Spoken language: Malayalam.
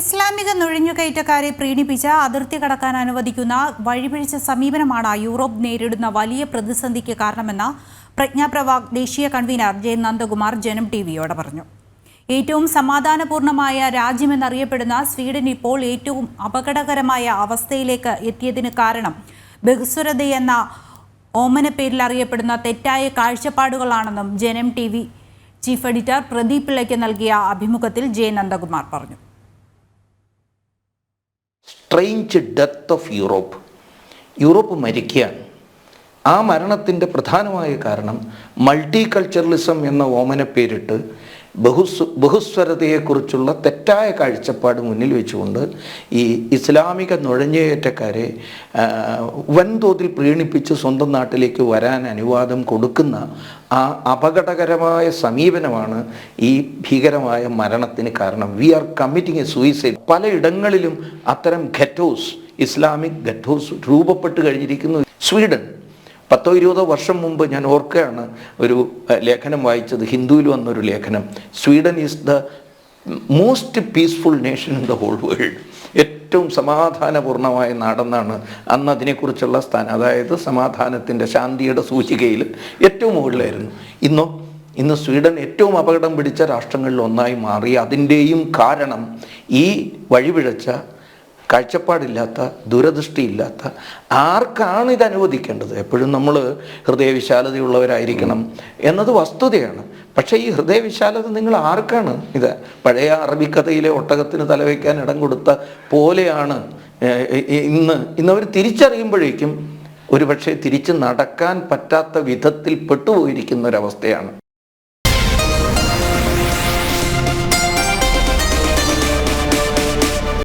ഇസ്ലാമിക നുഴഞ്ഞുകയറ്റക്കാരെ പ്രീണിപ്പിച്ച് അതിർത്തി കടക്കാൻ അനുവദിക്കുന്ന വഴിപിഴിച്ച സമീപനമാണ് യൂറോപ്പ് നേരിടുന്ന വലിയ പ്രതിസന്ധിക്ക് കാരണമെന്ന് പ്രജ്ഞാപ്രവാക് ദേശീയ കൺവീനർ ജെ നന്ദകുമാർ ജനം ടി വിയോട് പറഞ്ഞു. ഏറ്റവും സമാധാനപൂർണമായ രാജ്യമെന്നറിയപ്പെടുന്ന സ്വീഡൻ ഇപ്പോൾ ഏറ്റവും അപകടകരമായ അവസ്ഥയിലേക്ക് എത്തിയതിന് കാരണം ബഹുസ്വരതയെന്ന പേരിൽ അറിയപ്പെടുന്ന തെറ്റായ കാഴ്ചപ്പാടുകളാണെന്നും Janam T V chief editor Pradeep പിള്ളയ്ക്ക് നൽകിയ അഭിമുഖത്തിൽ ജെ നന്ദകുമാർ പറഞ്ഞു. Strange death of Europe Europe മരിക്കുകയാണ്. ആ മരണത്തിന്റെ പ്രധാനമായ കാരണം മൾട്ടി കൾച്ചറലിസം എന്ന ഓമന പേരിട്ട് ബഹുസ് ബഹുസ്വരതയെക്കുറിച്ചുള്ള തെറ്റായ കാഴ്ചപ്പാട് മുന്നിൽ വെച്ചുകൊണ്ട് ഈ ഇസ്ലാമിക നുഴഞ്ഞുകയറ്റക്കാരെ വൻതോതിൽ പ്രീണിപ്പിച്ച് സ്വന്തം നാട്ടിലേക്ക് വരാൻ അനുവാദം കൊടുക്കുന്ന ആ അപകടകരമായ സമീപനമാണ് ഈ ഭീകരമായ മരണത്തിന് കാരണം. We are committing a suicide പലയിടങ്ങളിലും അത്തരം ഘറ്റോസ് ഇസ്ലാമിക് ഘറ്റോസ് രൂപപ്പെട്ട് കഴിഞ്ഞിരിക്കുന്നു. സ്വീഡൻ പത്തോ ഇരുപതോ വർഷം മുമ്പ് ഞാൻ ഓർക്കുകയാണ് ഒരു ലേഖനം വായിച്ചത് ഹിന്ദുവിൽ വന്നൊരു ലേഖനം. Sweden is the most peaceful nation in the whole world. ഏറ്റവും സമാധാനപൂർണമായ നാടെന്നാണ് അന്ന് അതിനെക്കുറിച്ചുള്ള സ്ഥാനം. അതായത് സമാധാനത്തിന്റെ ശാന്തിയുടെ സൂചികയിൽ ഏറ്റവും മുകളിലായിരുന്നു. ഇന്നോ ഇന്ന് സ്വീഡൻ ഏറ്റവും അപകടം പിടിച്ച രാഷ്ട്രങ്ങളിൽ ഒന്നായി മാറി. അതിന്റെയും കാരണം ഈ വഴിപിഴച്ച കാഴ്ചപ്പാടില്ലാത്ത ദൂരദൃഷ്ടിയില്ലാത്ത ആർക്കാണ് ഇത് അനുവദിക്കേണ്ടത്? എപ്പോഴും നമ്മൾ ഹൃദയവിശാലതയുള്ളവരായിരിക്കണം എന്നത് വസ്തുതയാണ്. പക്ഷേ ഈ ഹൃദയവിശാലത നിങ്ങൾ ആർക്കാണ്? ഇത് പഴയ അറബിക്കഥയിലെ ഒട്ടകത്തിന് തലവയ്ക്കാൻ ഇടം കൊടുത്ത പോലെയാണ്. ഇന്ന് ഇന്നവർ തിരിച്ചറിയുമ്പോഴേക്കും ഒരുപക്ഷെ തിരിച്ച് നടക്കാൻ പറ്റാത്ത വിധത്തിൽ പെട്ടുപോയിരിക്കുന്ന ഒരവസ്ഥയാണ്